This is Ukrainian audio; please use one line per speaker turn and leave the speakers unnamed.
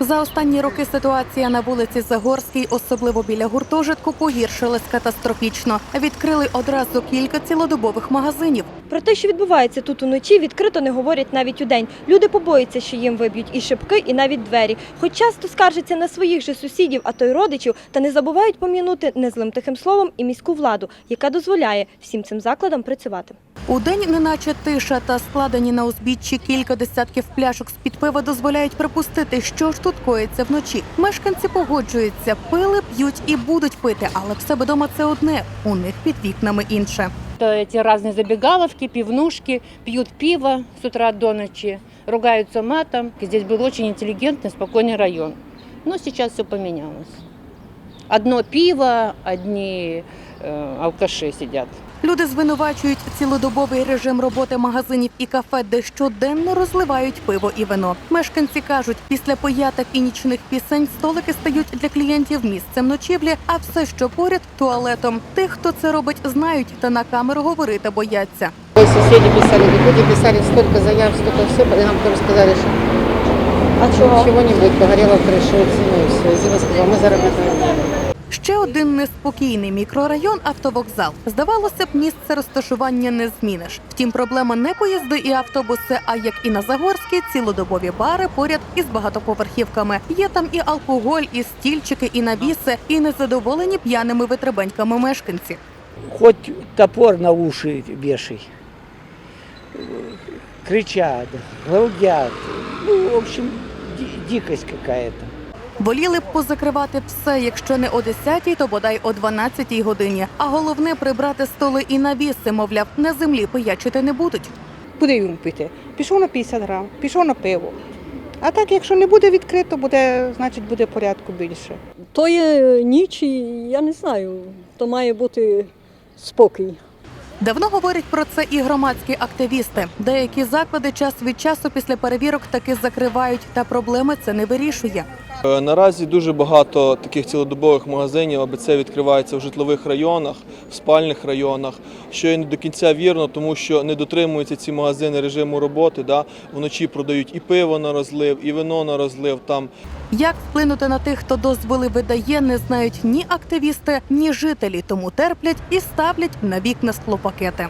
За останні роки ситуація на вулиці Загорській, особливо біля гуртожитку, погіршилась катастрофічно. Відкрили одразу кілька цілодобових магазинів.
Про те, що відбувається тут уночі, відкрито не говорять навіть удень. Люди побоюються, що їм виб'ють і шибки, і навіть двері. Хоч часто скаржаться на своїх же сусідів, а то й родичів, та не забувають пом'янути незлим тихим словом і міську владу, яка дозволяє всім цим закладам працювати.
Удень, неначе тиша та складені на узбіччі кілька десятків пляшок з під пива дозволяють припустити, що ж тут коїться вночі. Мешканці погоджуються, пили, п'ють і будуть пити, але в себе дома це одне, у них під вікнами інше.
Это эти разные забегаловки, пивнушки, пьют пиво с утра до ночи, ругаются матом. Здесь был очень интеллигентный, спокойный район. Но сейчас все поменялось. Одно пиво, одни э, алкаши сидят.
Люди звинувачують цілодобовий режим роботи магазинів і кафе, де щоденно розливають пиво і вино. Мешканці кажуть, після пояток і нічних пісень столики стають для клієнтів місцем ночівлі, а все, що поряд туалетом. Тих, хто це робить, знають та на камеру говорити бояться.
Ой, соседи писали, люди писали столько заяв, столько все, нам потом сказали, что
А чого?
ничего не будет, погорела крыша, и все, Зина сказала, мы заработаем.
Ще один неспокійний мікрорайон автовокзал. Здавалося б, місце розташування не зміниш. Втім, проблема не поїзди і автобуси, а як і на Загорській, цілодобові бари поряд із багатоповерхівками. Є там і алкоголь, і стільчики, і навіси, і незадоволені п'яними витребеньками мешканці.
хоть топор на уши вешай. Кричат, галдят. Ну, в общем, дикость какая-то.
Воліли б позакривати все, якщо не о 10-й, то бодай о 12-й годині. А головне прибрати столи і навіси, мовляв, на землі пиячити не будуть.
буде він пити. Пішов на 50 грам, пішов на пиво. А так, якщо не буде відкрито, буде, значить буде порядку більше.
То є ніч, і я не знаю, то має бути спокій.
Давно говорять про це і громадські активісти. Деякі заклади час від часу після перевірок таки закривають, та проблеми це не вирішує.
Е, Наразі дуже багато таких цілодобових магазинів АБЦ відкривається в житлових районах, в спальних районах, що є не до кінця вірно, тому що не дотримуються ці магазини режиму роботи. Да? Вночі продають і пиво на розлив, і вино на розлив. Там
Як вплинути на тих, хто дозволи видає, не знають ні активісти, ні жителі, тому терплять і ставлять на вікна склопакети.